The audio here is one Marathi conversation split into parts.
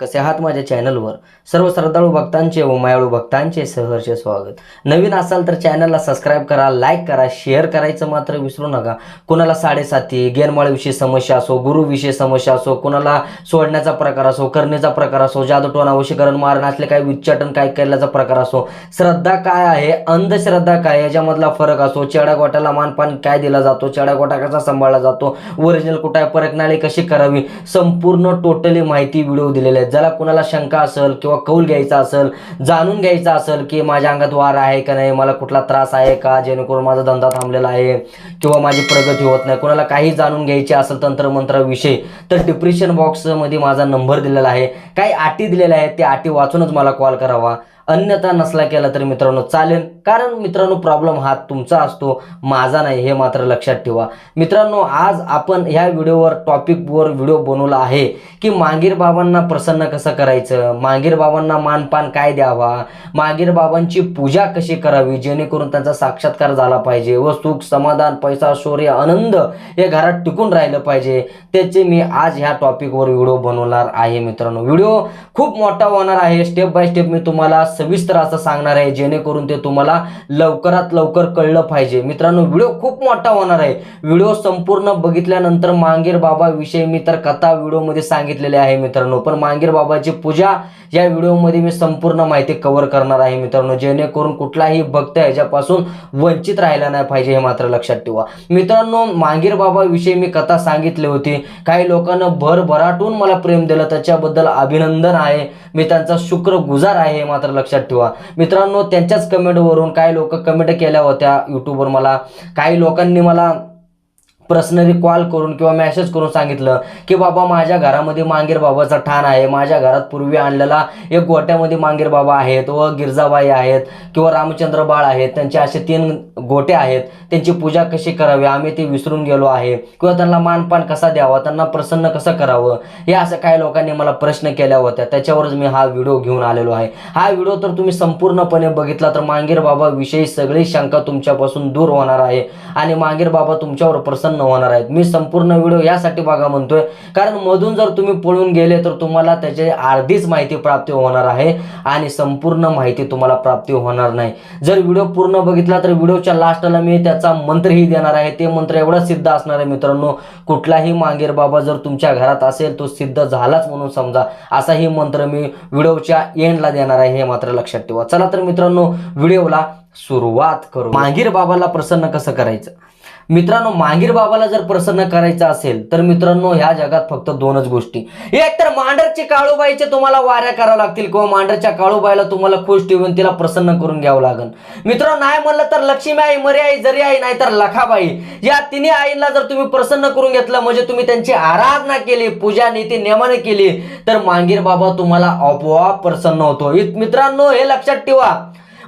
कसे आहात माझ्या चॅनलवर? सर्व श्रद्धाळू भक्तांचे व मायाळू भक्तांचे सहर्ष स्वागत. नवीन असाल तर चॅनलला सबस्क्राईब करा लाईक करा शेअर करायचं मात्र विसरू नका. कुणाला साडेसाती गेरमाळीविषयी समस्या असो गुरुविषयी समस्या असो कुणाला सोडण्याचा प्रकार असो करणेचा प्रकार असो जादूटोणा वशीकरण मारण असले काही उच्चाटन काय केल्याचा प्रकार असो श्रद्धा काय आहे अंधश्रद्धा काय आहे, याच्यामधला फरक असो चेडागोट्याला मानपान काय दिला जातो चेडा गोटा कसा सांभाळला जातो ओरिजिनल कुठं आहे परखनाळी कशी करावी संपूर्ण टोटली माहिती व्हिडिओ दिलेले आहेत ज्याला कुणाला शंका असेल किंवा कौल घ्यायचा असेल जाणून घ्यायचा असेल की माझ्या अंगात वार आहे का नाही मला कुठला त्रास आहे का जेणेकरून माझा धंदा थांबलेला आहे किंवा माझी प्रगती होत नाही कुणाला काही जाणून घ्यायची असेल तंत्रमंत्राविषयी तर डिप्रेशन बॉक्समध्ये माझा नंबर दिलेला आहे. काही अटी दिलेल्या आहेत त्या अटी वाचूनच मला कॉल करावा. अन्यथा नसला केला तर मित्रांनो चालेल. कारण मित्रांनो प्रॉब्लेम हा तुमचा असतो माझा नाही हे मात्र लक्षात ठेवा. मित्रांनो आज आपण ह्या व्हिडिओवर टॉपिकवर व्हिडिओ बनवला आहे की मांगीर बाबांना प्रसन्न कसं करायचं? मांगीर बाबांना मानपान काय द्यावा? मागीर बाबांची पूजा कशी करावी? जेणेकरून त्यांचा साक्षात्कार झाला पाहिजे. व सुख समाधान पैसा शौर्य आनंद हे घरात टिकून राहिलं पाहिजे. त्याचे मी आज ह्या टॉपिकवर व्हिडिओ बनवणार आहे मित्रांनो. व्हिडिओ खूप मोठा होणार आहे. स्टेप बाय स्टेप मी तुम्हाला सविस्तर असं सांगणार आहे जेणेकरून ते तुम्हाला लवकरात लवकर कळलं पाहिजे. मित्रांनो व्हिडिओ खूप मोठा होणार आहे. व्हिडिओ संपूर्ण बघितल्यानंतर मांगीर बाबा विषयी मी तर कथा व्हिडिओमध्ये सांगितलेले आहे मित्रांनो. पण मांगीर बाबाची पूजा या व्हिडिओमध्ये मी संपूर्ण माहिती कव्हर करणार आहे मित्रांनो. जेणेकरून कुठलाही भक्त ह्याच्यापासून वंचित राहिला नाही पाहिजे हे मात्र लक्षात ठेवा. मित्रांनो मांगीर बाबा विषयी मी कथा सांगितली होती. काही लोकांना भरभराटून मला प्रेम दिलं. त्याच्याबद्दल अभिनंदन आहे. मी त्यांचा शुक्र गुजार आहे हे मात्र लक्षात ठेवा. मित्रांनो त्यांच्याच कमेंटवरून काही लोक कमेंट केल्या होत्या यूट्यूबवर मला. काही लोकांनी मला पर्सनली कॉल करून किंवा मेसेज करून सांगितलं की बाबा माझ्या घरामध्ये मांगीर बाबाचा ठाण आहे. माझ्या घरात पूर्वी आणलेला एक गोट्यामध्ये मांगीर बाबा आहेत व गिरजाबाई आहेत किंवा रामचंद्र बाळ आहेत. त्यांचे असे तीन गोटे आहेत. त्यांची पूजा कशी करावी? आम्ही ते विसरून गेलो आहे. किंवा त्यांना मानपान कसा द्यावा? त्यांना प्रसन्न कसं करावं? हे असं काही लोकांनी मला प्रश्न केल्या होत्या. त्याच्यावरच मी हा व्हिडिओ घेऊन आलेलो आहे. हा व्हिडिओ तर तुम्ही संपूर्णपणे बघितला तर मांगीर बाबाविषयी सगळी शंका तुमच्यापासून दूर होणार आहे. आणि मांगीर बाबा तुमच्यावर प्रसन्न होणार आहेत. मी संपूर्ण व्हिडिओ यासाठी बघा म्हणतोय. कारण मधून जर तुम्ही पळून गेले तर तुम्हाला त्याची अर्धीच माहिती प्राप्ती होणार आहे आणि संपूर्ण माहिती तुम्हाला प्राप्ती होणार नाही. जर व्हिडिओ पूर्ण बघितला तर व्हिडिओच्या लास्टला मी त्याचा मंत्रही देणार आहे. ते मंत्र एवढा सिद्ध असणार आहे मित्रांनो कुठलाही मांगीर बाबा जर तुमच्या घरात असेल तो सिद्ध झालाच म्हणून समजा. असाही मंत्र मी व्हिडिओच्या एंडला देणार आहे हे मात्र लक्षात ठेवा. चला तर मित्रांनो व्हिडिओला सुरुवात करू. मांगीर बाबाला प्रसन्न कसं करायचं? मित्रांनो मांगीर बाबाला जर प्रसन्न करायचं असेल तर मित्रांनो ह्या जगात फक्त दोनच गोष्टी. एक तर मांडरचे काळूबाईचे तुम्हाला वाऱ्या कराव्या लागतील किंवा मांडरच्या काळूबाईला तुम्हाला खुश ठेवून तिला प्रसन्न करून घ्यावं लागेल. मित्रांनो नाही म्हणलं तर लक्ष्मी आई मरे आई जरी आई नाही तर लखाबाई या तिन्ही आईला जर तुम्ही प्रसन्न करून घेतलं म्हणजे तुम्ही त्यांची आराधना केली पूजा नीती नियमाने केली तर मांगीर बाबा तुम्हाला आपोआप प्रसन्न होतो. मित्रांनो हे लक्षात ठेवा.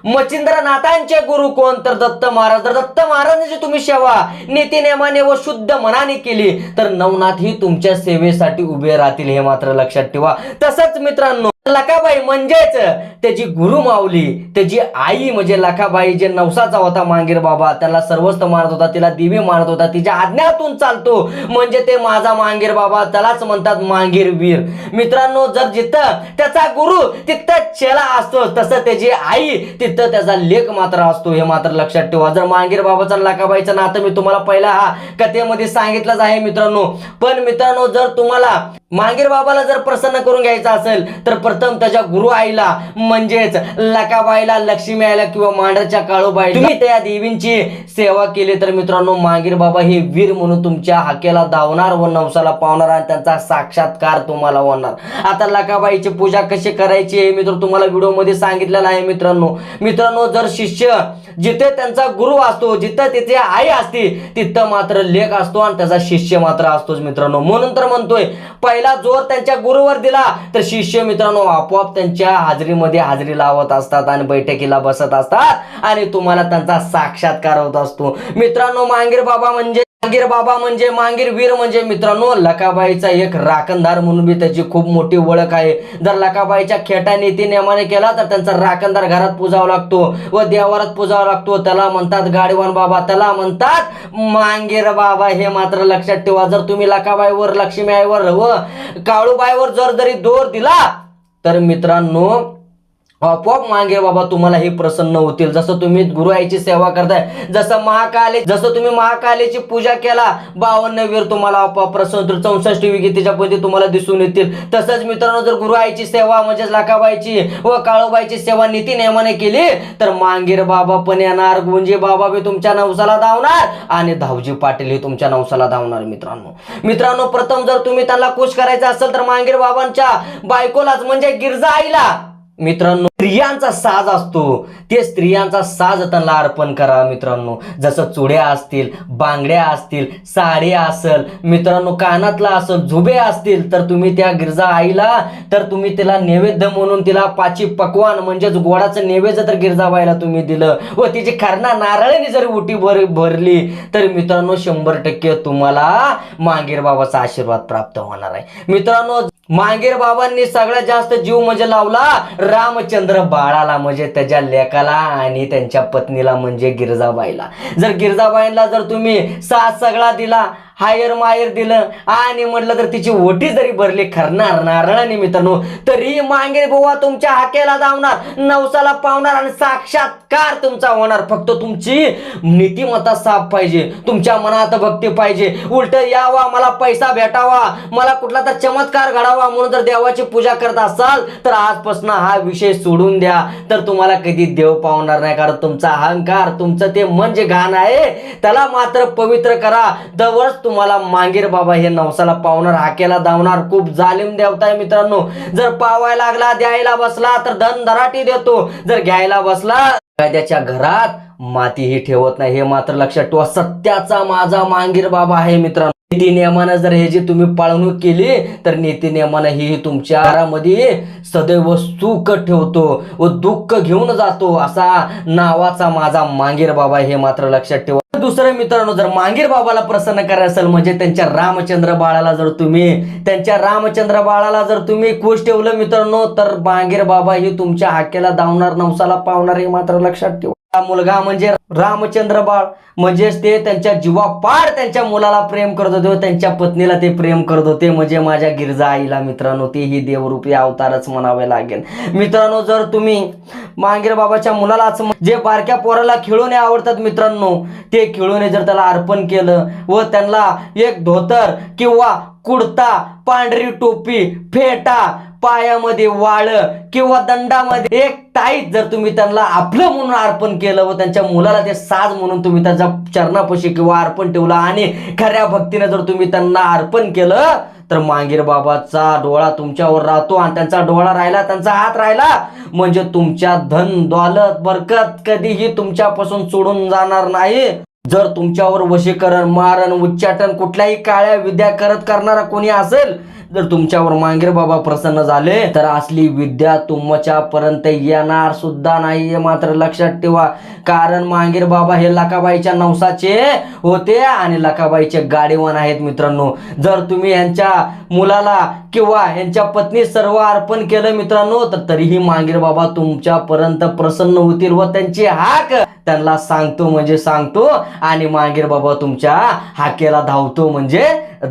मच्छिंद्रनाथांचे गुरु कोण? तर दत्त महाराज. तर दत्त महाराजांची तुम्ही सेवा. नीती नेमाने व शुद्ध मनाने केली. तर नवनाथ ही तुमच्या सेवेसाठी उभे राहतील हे मात्र लक्षात ठेवा. तसंच मित्रांनो लखाबाई म्हणजेच त्याची गुरु माऊली त्याची आई म्हणजे लखाबाई जे नवसाचा होता मांगीर बाबा त्याला सर्वस्व मारत होता तिला देवी मारत होता तिच्या आज्ञातून चालतो. म्हणजे ते माझा मांगीर बाबा त्यालाच म्हणतात मांगीर वीर. मित्रांनो जर जिथं त्याचा गुरु तिथं चेला असतो तसं त्याची आई तिथं त्याचा लेख मात्र असतो हे मात्र लक्षात ठेवा. जर मांगीर बाबाचा लखाबाईचं नातं मी तुम्हाला पहिला हा कथेमध्ये सांगितलंच आहे मित्रांनो. पण मित्रांनो जर तुम्हाला मांगीर बाबाला जर प्रसन्न करून घ्यायचं असेल तर प्रथम त्याच्या गुरु आईला म्हणजेच लकाबाईला लक्ष्मी आईला किंवा मांडरच्या काळूबाई तुम्ही त्या देवींची सेवा केली. तर मित्रांनो मांगीर बाबा हे वीर म्हणून तुमच्या हाकेला धावणार व नवसाला पावणार आणि त्यांचा साक्षात्कार तुम्हाला होणार. आता लकाबाईची पूजा कशी करायची हे मी तर तुम्हाला व्हिडिओमध्ये सांगितलेलं आहे मित्रांनो. मित्रांनो जर शिष्य जिथे त्यांचा गुरु असतो जिथं तिथे आई असते तिथं मात्र लेख असतो आणि त्याचा शिष्य मात्र असतोच मित्रांनो. म्हणून तर म्हणतोय पहिला जोर त्यांच्या गुरुवर दिला. तर शिष्य मित्रांनो आपोआप त्यांच्या हाजरीमध्ये हाजरी लावत असतात आणि बैठकीला बसत असतात आणि तुम्हाला त्यांचा साक्षात्कार होत असतो. मित्रांनो मांगीर बाबा म्हणजे मांगीर बाबा म्हणजे मांगीर वीर म्हणजे मित्रांनो लकाबाईचा एक राखणदार म्हणून बी त्याची खूप मोठी ओळख आहे. जर लकाबाईच्या खेटा नीती नियमाने केला तर त्यांचा राखणदार घरात पुजावा लागतो व देवारात पुजावा लागतो. त्याला म्हणतात गाडीवान बाबा त्याला म्हणतात मांगीर बाबा. हे मात्र लक्षात ठेवा जर तुम्ही लकाबाईवर लक्ष्मी आईवर व काळूबाईवर जर जरी दोर दिला तर मित्रांनो आपोआप मागे बाबा तुम्हाला हे प्रसन्न होतील. जसं तुम्ही गुरु आईची सेवा करताय जसं महाकाली जसं तुम्ही महाकालीची पूजा केला बावन्न वीर तुम्हाला आपोआप प्रसन्न होतील. चौसष्ट विगीतीच्या पदी तुम्हाला दिसून येतील. तसंच मित्रांनो जर गुरु आईची सेवा म्हणजेच लाखाबाईची व काळोबाईची सेवा नीती नियमाने केली तर मांगीर बाबा पण येणार गुंजी बाबा बी तुमच्या नवसाला धावणार आणि धावजी पाटील हे तुमच्या नवसाला धावणार मित्रांनो. मित्रांनो प्रथम जर तुम्ही त्यांना खुश करायचं असेल तर मांगीर बाबांच्या बायकोलाच म्हणजे गिरजा आईला. मित्रांनो स्त्रियांचा साज असतो. ते स्त्रियांचा साज त्यांना अर्पण करा मित्रांनो. जसं चुड्या असतील बांगड्या असतील साड्या असेल मित्रांनो कानातला असेल झुबे असतील तर तुम्ही त्या गिरजा आईला तर तुम्ही तिला नैवेद्य म्हणून तिला पाची पकवान म्हणजेच गोडाचं नैवेद्य तर गिरजाबाईला तुम्ही दिलं. व तिची खरणा नारळाने जर उटी भर भरली तर मित्रांनो शंभर टक्के तुम्हाला मांगीर बाबाचा आशीर्वाद प्राप्त होणार आहे. मित्रांनो मांगीर बाबांनी सगळ्यात जास्त जीव म्हणजे लावला रामचंद्र बाळाला म्हणजे त्याच्या लेकाला आणि त्यांच्या पत्नीला म्हणजे गिरजाबाईला. जर गिरजाबाईला जर तुम्ही साथ सगळा दिला हायर मायर दिलं. आणि म्हटलं तर तिची ओटी जरी भरली खरणार नारळाने मित्रांनो तरी मांगे बुवा तुमच्या हाकेला जावणार नवसाला पावणार आणि साक्षात्कार तुमचा होणार. फक्त तुमची नीतिमत्ता साफ पाहिजे तुमच्या मनात भक्ती पाहिजे. उलट यावा मला पैसा भेटावा मला कुठला तर चमत्कार घडावा म्हणून जर देवाची पूजा करत असाल तर आजपासून हा विषय सोडून द्या. तर तुम्हाला कधी देव पावणार नाही कारण तुमचा अहंकार तुमचं ते मन जे घाण आहे त्याला मात्र पवित्र करा. जवळच तुम्हाला मांगीर बाबा हे नवसाला पावणार हाकेला धावणार खूप जालिम देवताय आहे मित्रांनो. जर पावायला लागला द्यायला बसला तर धन धराटी देतो. जर घ्यायला बसला त्याच्या घरात मातीही ठेवत नाही. हे मात्र लक्षात ठेवा सत्याचा माझा मांगीर बाबा आहे मित्रांनो. नीती नियमानं जर हे जी तुम्ही पाळणूक केली तर नीती नियमानं ही तुमच्या घरामध्ये सदैव सुख ठेवतो व दुःख घेऊन जातो. असा नावाचा माझा मांगीर बाबा हे मात्र लक्षात ठेवा. दुसरं मित्रांनो जर मांगीर बाबाला प्रसन्न करायचं असेल म्हणजे त्यांच्या रामचंद्र बाळाला जर तुम्ही त्यांच्या रामचंद्र बाळाला जर तुम्ही खुश ठेवलं मित्रांनो तर मांगीर बाबा ही तुमच्या हाकेला धावणार नवसाला पावणार हे मात्र लक्षात ठेवा. मुलगा म्हणजे रामचंद्र बाळ. म्हणजेच ते त्यांच्या जीवापाड त्यांच्या मुलाला प्रेम करत होते व त्यांच्या पत्नीला ते प्रेम करत होते. म्हणजे माझ्या गिरजा आईला मित्रांनो ते ही देवरूपी अवतारच म्हणावे लागेल. मित्रांनो जर तुम्ही मांगीर बाबाच्या मुलालाच जे बारक्या पोराला खिळूने आवडतात मित्रांनो ते खेळून जर त्याला अर्पण केलं व त्यांना एक धोतर किंवा कुडता पांढरी टोपी फेटा पायामध्ये वाळ किंवा दंडामध्ये एक टाईट जर तुम्ही त्यांना आपलं म्हणून अर्पण केलं व त्यांच्या मुलाला ते साज म्हणून तुम्ही त्यांच्या चरणापशी किंवा अर्पण ठेवलं आणि खऱ्या भक्तीने जर तुम्ही त्यांना अर्पण केलं तर मांगीर बाबाचा डोळा तुमच्यावर राहतो आणि त्यांचा डोळा राहिला त्यांचा हात राहिला म्हणजे तुमच्या धन दौलत बरकत कधीही तुमच्यापासून सोडून जाणार नाही. जर तुमच्यावर वशीकरण मारण उच्चाटन कुठल्याही काळ्या विद्या करत करणारा कोणी असेल जर तुमच्यावर मांगीर बाबा प्रसन्न झाले तर असली विद्या तुमच्या पर्यंत येणार सुद्धा नाही हे मात्र लक्षात ठेवा. कारण मांगीर बाबा हे लकाबाईच्या नवसाचे होते आणि लकाबाईचे गाडीवान आहेत मित्रांनो. जर तुम्ही यांच्या मुलाला किंवा यांच्या पत्नी सर्व अर्पण केलं मित्रांनो तर तरीही मांगीर बाबा तुमच्यापर्यंत प्रसन्न होतील व त्यांची हाक त्यांना सांगतो म्हणजे सांगतो आणि मांगीर बाबा तुमच्या हाकेला धावतो म्हणजे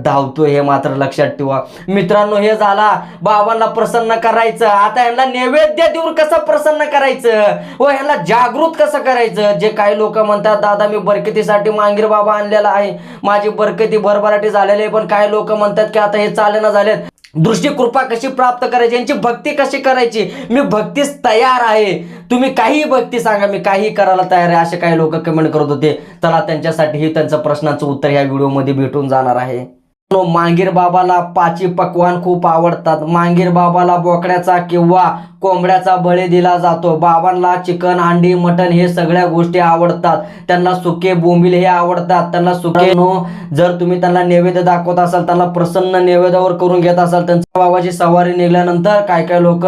धावतो हे मात्र लक्षात ठेवा. मित्रांनो हे झाला. बाबांना प्रसन्न करायचं. आता यांना नैवेद्य देऊन कसं प्रसन्न करायचं? व यांना जागृत कसं करायचं? जे काही लोक म्हणतात दादा मी बरकतीसाठी मांगीर बाबा आणलेला आहे. माझी बरकती भरभराटी झालेली आहे. पण काही लोक म्हणतात की आता हे चालेना झालेत. दृष्टी कृपा कशी प्राप्त करायची? यांची भक्ती कशी करायची? मी भक्तीस तयार आहे. तुम्ही काही भक्ती सांगा मी काही करायला तयार आहे असे काही लोक कमेंट करत होते. चला त्यांच्यासाठीही त्यांचं प्रश्नाचं उत्तर या व्हिडिओमध्ये भेटून जाणार आहे. मांगीर बाबाला पाची पकवान खूप आवडतात. मांगीर बाबाला बोकड्याचा किंवा कोंबड्याचा बळी दिला जातो. बाबांना चिकन अंडी मटन हे सगळ्या गोष्टी आवडतात. त्यांना सुके बोंबील हे आवडतात. त्यांना सुके नो जर तुम्ही त्यांना नैवेद्य दाखवत असाल त्यांना प्रसन्न नैवेद्यावर करून घेत असाल त्यांच्या बाबाची सवारी निघाल्यानंतर काय काय लोक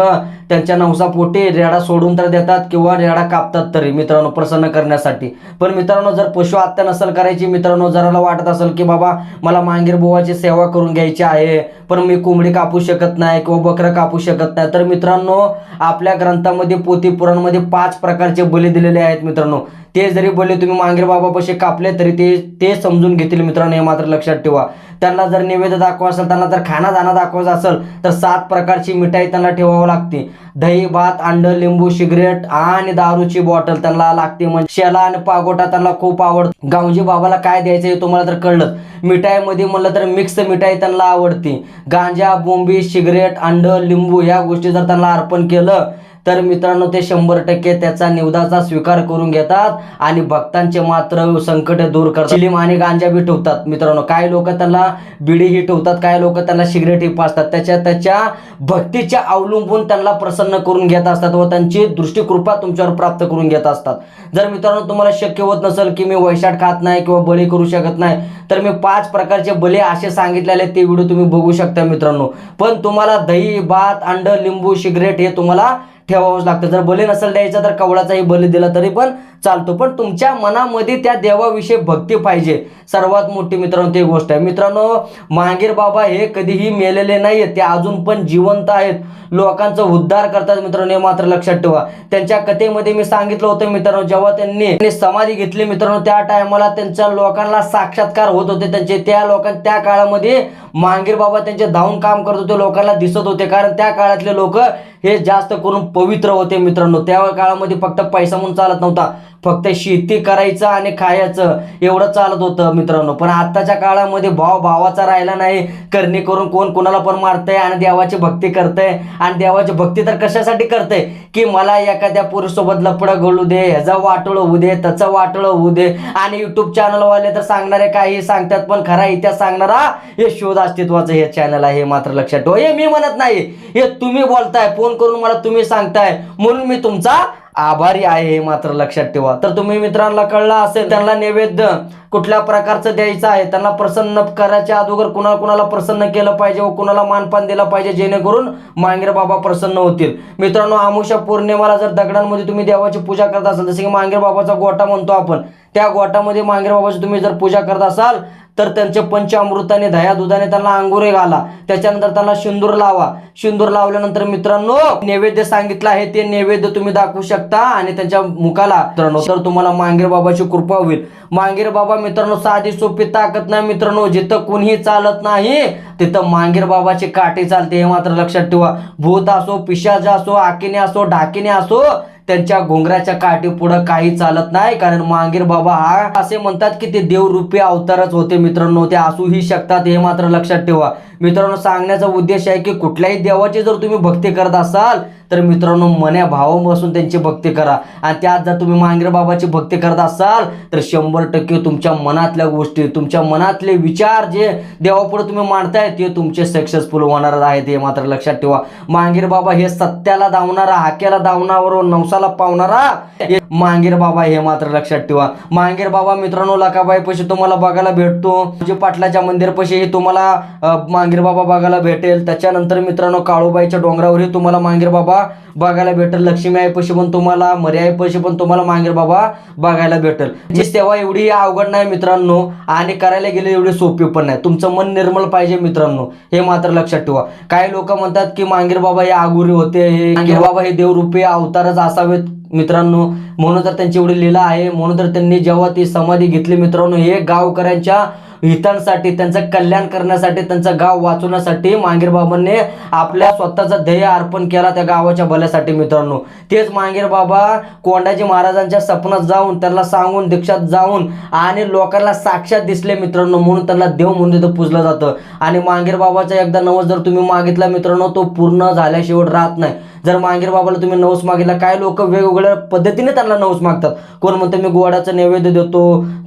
त्यांच्या नवसापोटी रेडा सोडून तर देतात किंवा रेडा कापतात तरी मित्रांनो प्रसन्न करण्यासाठी. पण मित्रांनो जर पशु हत्या नसेल करायची मित्रांनो जराला वाटत असेल की बाबा मला मांगीर बुवाची सेवा करून घ्यायची आहे पण मी कोंबडी कापू शकत नाही किंवा बकरं कापू शकत नाही तर मित्रांनो आपल्या ग्रंथामध्ये पोथी पुराणमध्ये पाच प्रकारचे बली दिलेले आहेत मित्रांनो. ते जरी बोलले तुम्ही मांगेर बाबापाशी कापले तरी ते ते समजून घेतील मित्रांनो हे मात्र लक्षात ठेवा. त्यांना जर नैवेद्य दाखवा असेल त्यांना जर खाना दाना दाखवायचा असेल तर सात प्रकारची मिठाई त्यांना ठेवावं लागते. दही भात अंड लिंबू सिगरेट आणि दारूची बॉटल त्यांना लागते. म्हणजे शेला आणि पागोटा त्यांना खूप आवडतो. गावजी बाबाला काय द्यायचं हे तुम्हाला जर कळलं मिठाईमध्ये म्हणलं तर मिक्स मिठाई त्यांना आवडते. गांजा बोंबी सिगरेट अंड लिंबू या गोष्टी जर त्यांना अर्पण केलं तर मित्रांनो ते शंभर टक्के त्याचा निवदाचा स्वीकार करून घेतात आणि भक्तांचे मात्र संकट दूर करतात. चिलीम आणि गांजा बी ठेवतात. मित्रांनो काही लोक त्यांना बिडीही ठेवतात काही लोक त्यांना सिगरेटही पाचतात त्याच्या त्याच्या भक्तीच्या अवलंबून त्यांना प्रसन्न करून घेत असतात व त्यांची दृष्टिकृपा तुमच्यावर प्राप्त करून घेत असतात. जर मित्रांनो तुम्हाला शक्य होत नसेल की मी वैशाट खात नाही किंवा बळी करू शकत नाही तर मी पाच प्रकारचे बले असे सांगितलेले ते व्हिडिओ तुम्ही बघू शकता मित्रांनो. पण तुम्हाला दही भात अंड लिंबू सिगरेट हे तुम्हाला ठेवावंच लागतं. जर बले नसेल द्यायचा तर कवळाचाही बली दिला तरी पण चालतो. पण तुमच्या मनामध्ये त्या देवाविषयी भक्ती पाहिजे. सर्वात मोठी मित्रांनो ती गोष्ट आहे. मित्रांनो महागीर बाबा हे कधीही मेलेले नाही ते अजून पण जिवंत आहेत. लोकांचा उद्धार करतात मित्रांनो हे मात्र लक्षात ठेवा. त्यांच्या कथेमध्ये मी सांगितलं होतं मित्रांनो जेव्हा त्यांनी त्यांनी समाधी घेतली मित्रांनो त्या टायमाला त्यांच्या लोकांना साक्षात्कार होत होते. त्यांचे त्या लोकां त्या काळामध्ये महागीर बाबा त्यांचे धावून काम करत होते लोकांना दिसत होते. कारण त्या काळातले लोक हे जास्त करून पवित्र होते मित्रांनो. त्या काळामध्ये फक्त पैसा म्हणून चालत नव्हता. फक्त शेती करायचं आणि खायचं एवढं चालत होतं मित्रांनो. पण आत्ताच्या काळामध्ये भाव भावाचा राहिला नाही. करणी करून कोण कोणाला पण मारतंय आणि देवाची भक्ती करतंय. आणि देवाची भक्ती तर कशासाठी करतंय? की मला एखाद्या पुरुषसोबत लपडं घडू दे ह्याचं वाटोळं होऊ दे त्याचं वाटोळं होऊ दे. आणि युट्यूब चॅनलवाले तर सांगणारे काही सांगतात पण खरा इतिहास सांगणारा हे शोध अस्तित्वाचं हे चॅनल आहे हे मात्र लक्षात ठेवा. हे मी म्हणत नाही. हे तुम्ही बोलताय फोन करून मला तुम्ही सांगताय. म्हणून मी तुमचा आभारी आहे हे मात्र लक्षात ठेवा. तर तुम्ही मित्रांना कळलं असेल त्यांना नैवेद्य कुठल्या प्रकारचं द्यायचं आहे? त्यांना प्रसन्न करायच्या अगोदर कुणाला कुणाला प्रसन्न केलं पाहिजे व कुणाला मानपान दिलं पाहिजे जेणेकरून मांगेर बाबा प्रसन्न होतील. मित्रांनो आमुषा पौर्णिमाला जर दगडांमध्ये तुम्ही देवाची पूजा करत असाल जसं की मांगेर बाबाचा गोटा म्हणतो आपण त्या गोटामध्ये मांगीर बाबाची तुम्ही जर पूजा करत असाल तर त्यांचे पंचामृताने दया दुधाने त्यांना अंगुरे घाला. त्याच्यानंतर त्यांना शिंदूर लावा. शिंदूर लावल्यानंतर मित्रांनो नैवेद्य सांगितलं आहे ते नैवेद्य तुम्ही दाखवू शकता आणि त्यांच्या मुखाला. मित्रांनो तर तुम्हाला मांगीर बाबाची कृपा होईल. मांगीर बाबा मित्रांनो साधी सोपी ताकद नाही मित्रांनो. जिथं कुणीही चालत नाही तिथं मांगीर बाबाची काठी चालते. हे मात्र लक्षात ठेवा. भूत असो पिशाच असो आकिने असो ढाकिने असो त्यांच्या घोंगराच्या काठी पुढं काही चालत नाही कारण मांगीर बाबा हा असे म्हणतात की ते देवरूपी अवतारच होते मित्रांनो ते असूही शकतात हे मात्र लक्षात ठेवा. मित्रांनो सांगण्याचा उद्देश आहे की कुठल्याही देवाची जर तुम्ही भक्ती करत असाल तर मित्रांनो मन्या भावापासून त्यांची भक्ती करा. आणि त्यात जर तुम्ही मांगीर बाबाची भक्ती करत असाल तर शंभर टक्के तुमच्या मनातल्या गोष्टी तुमच्या मनातले विचार जे देवापुढे तुम्ही मांडताय ते तुमचे सक्सेसफुल होणार आहेत हे मात्र लक्षात ठेवा. मांगीर बाबा हे सत्याला धावणारा हाक्याला धावणारा नवसाला पावणारा हे मांगीर बाबा हे मात्र लक्षात ठेवा. मांगीर बाबा मित्रांनो लकाबाई पशी तुम्हाला बघायला भेटतो. जे पाटलाच्या मंदिर पशी तुम्हाला मांगीर मांगीरबाबा बघायला भेटेल. त्याच्यानंतर मित्रांनो काळूबाईच्या डोंगरावरही तुम्हाला मांगीर बाबा बघायला भेटेल. लक्ष्मी आईपाशी पण तुम्हाला मरी पण तुम्हाला मांगीर बाबा बघायला भेटेल. जी सेवा एवढी अवघड नाही मित्रांनो आणि करायला गेले एवढी सोपी पण नाही. तुमचं मन निर्मल पाहिजे मित्रांनो हे मात्र लक्षात ठेवा. काही लोक म्हणतात की मांगीर बाबा हे आगुरी होते हे मांगीरबाबा हे देवरूपी अवतारच असावेत मित्रांनो. म्हणून तर त्यांची एवढी लीला आहे. म्हणून तर त्यांनी जेव्हा ती समाधी घेतली मित्रांनो हे गावकऱ्यांच्या हितांसाठी त्यांचं कल्याण करण्यासाठी त्यांचं गाव वाचवण्यासाठी मांगीर बाबांनी आपल्या स्वतःचा ध्येय अर्पण केला त्या गावाच्या भल्यासाठी मित्रांनो. तेच मांगीर बाबा कोंडाजी महाराजांच्या सपनात जाऊन त्यांना सांगून दीक्षात जाऊन आणि लोकांना साक्षात दिसले मित्रांनो म्हणून त्यांना देव म्हणून तिथं पुजलं जातं. आणि मांगीर बाबाचा एकदा नवस जर तुम्ही मागितला मित्रांनो तो पूर्ण झाल्याशिवाय राहत नाही. जर मांगीर बाबाला तुम्ही नवस मागितला काय लोक वेगवेगळ्या पद्धतीने त्यांना नवस मागतात? कोण म्हणतं मी गोडाचं नैवेद्य देतो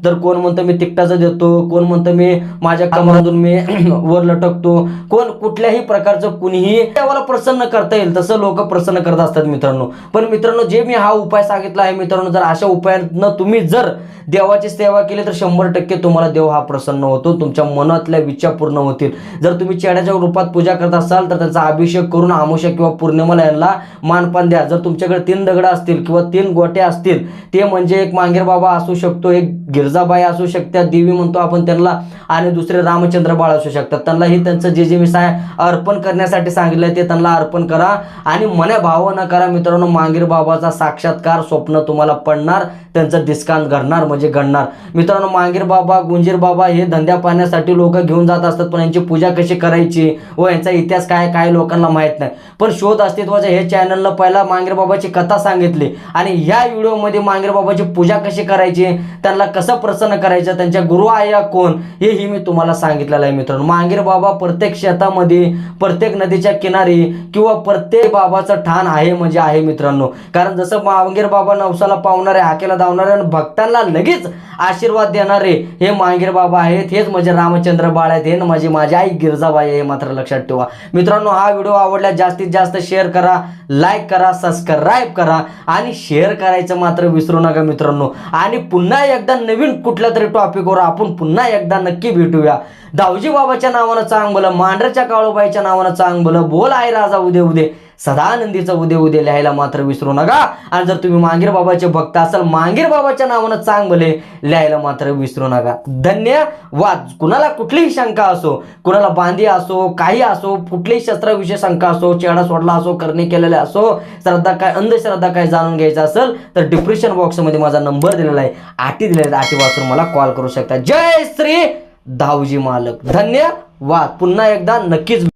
तर कोण म्हणतं मी तिकटाचं देतो कोण म्हणतं मी माझ्या कमरातून मी वर लटकतो? कोण कुठल्याही प्रकारचं कुणीही देवाला प्रसन्न करता येईल तसं लोक प्रसन्न करत असतात मित्रांनो. पण मित्रांनो जे मी हा उपाय सांगितला आहे मित्रांनो जर अशा उपायानं तुम्ही जर देवाची सेवा केली तर शंभर टक्के तुम्हाला देव हा प्रसन्न होतो तुमच्या मनातल्या विचार पूर्ण होतील. जर तुम्ही चेड्याच्या रूपात पूजा करत असाल तर त्यांचा अभिषेक करून आमुष्य किंवा पौर्णिमाला यांना मानपान द्या. जर तुमच्याकडे तीन दगड असतील किंवा तीन गोटे असतील ते म्हणजे एक मांगेर बाबा असू शकतो एक गिरजाबाई असू शकतात देवी म्हणतो आपण त्यांना आणि दुसरे रामचंद्र बाळ असू शकतात. त्यांना हे त्यांचं जे जे मी साय अर्पण करण्यासाठी सांगितलं ते त्यांना अर्पण करा. आणि मने भाव न करा मित्रांनो मांगीर बाबाचा साक्षात्कार स्वप्न तुम्हाला पडणार त्यांचं डिस्काउंट घडणार म्हणजे घडणार. मित्रांनो मांगीर बाबा गुंजीर बाबा हे धंद्या पाहण्यासाठी लोक घेऊन जात असतात पण यांची पूजा कशी करायची व यांचा इतिहास काय काय लोकांना माहीत नाही. पण शोध अस्तित्वाच्या हे चॅनलला पहिला मांगेरबाबाची कथा सांगितली. आणि ह्या व्हिडिओमध्ये मांगेरबाबाची पूजा कशी करायची? त्यांना कसं प्रसन्न करायचं? त्यांच्या गुरु आया कोण? हेही मी तुम्हाला सांगितलेलं आहे मित्रांनो. मांगीर बाबा प्रत्येक शेतामध्ये प्रत्येक नदीच्या किनारी किंवा प्रत्येक बाबाचं ठाण आहे म्हणजे आहे मित्रांनो. कारण जसं मांगीर बाबा नवसाला पावणारे हाकेला धावणारे आणि भक्तांना लगेच आशीर्वाद देणारे हे मांगीर बाबा आहेत हेच म्हणजे रामचंद्र बाळ आहेत हे माझी माझी आई गिरजाबाई आहे हे मात्र लक्षात ठेवा. मित्रांनो हा व्हिडिओ आवडला जास्तीत जास्त शेअर करा. लाईक करा सबस्क्राईब करा आणि शेअर करायचं मात्र विसरू नका मित्रांनो. आणि पुन्हा एकदा नवीन कुठल्या तरी टॉपिकवर आपण पुन्हा एकदा नक्की भेटूया. दावजी बाबाच्या नावानं चांग बोला मांढरच्या काळोबाईच्या नावानं चांग बोला बोल आहे राजा उदे उदे. सदानंदीचा उदे उदे लिहायला मात्र विसरू नका. आणि जर तुम्ही मांगीर बाबाचे भक्त असाल मांगीर बाबाच्या नावानं चांग भले लिहायला मात्र विसरू नका. धन्यवाद. कुणाला कुठलीही शंका असो कुणाला बांधी असो काही असो कुठलीही शस्त्राविषयी शंका असो चेहरा सोडला असो करणे केलेले असो श्रद्धा काय अंधश्रद्धा काय जाणून घ्यायचं असेल तर डिप्रेशन बॉक्समध्ये माझा नंबर दिलेला आहे. आटी दिलेला आहे. आटी वाचून मला कॉल करू शकता. जय श्री धावजी मालक. धन्यवाद. पुन्हा एकदा नक्कीच